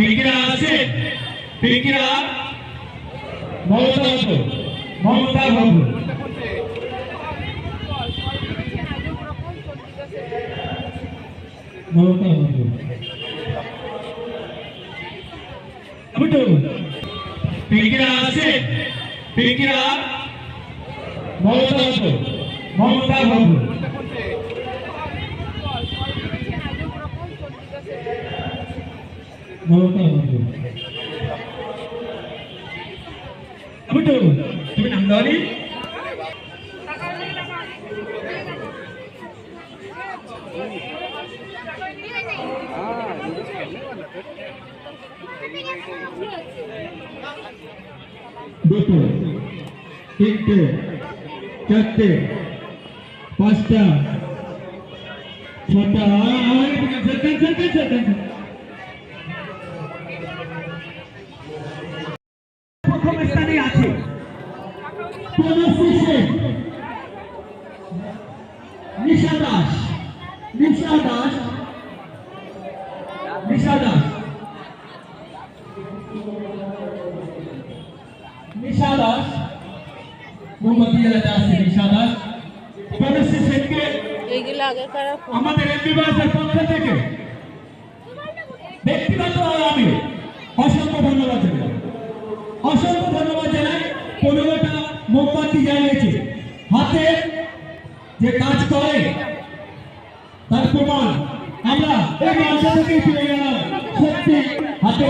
পিঙ্কিরা আছে? পিঙ্কিরা? মমতা বাবু। মমতা বাবু। মমতা বাবু। বুঝো পিঙ্কিরা আছে? পিঙ্কিরা? মমতা বাবু। মমতা বাবু। দাওনি দুটো তিনটে চারটে পাঁচটা ছটা সেকেন্ড সেকেন্ড সেকেন্ড প্রথম স্থানে আছে। তনুশ্রী সেন নিশা দাস। নিশা দাস। নিশা দাস। নিশা দাস। নিশা তনুশ্রী সেনকে এইগুলো আগে কারা আমাদের এমপি বাসের পক্ষ থেকে ব্যক্তিগত আমি অসংখ্য ধন্যবাদ জানাই। অসংখ্য ধন্যবাদ জানাই। পনেরোটা মোমবাতি জ্বালিয়েছে। হাতে যে কাজ করে, তার প্রমাণ আমরা এই মঞ্চ থেকেই পেয়ে গেলাম। সত্যি, হাতে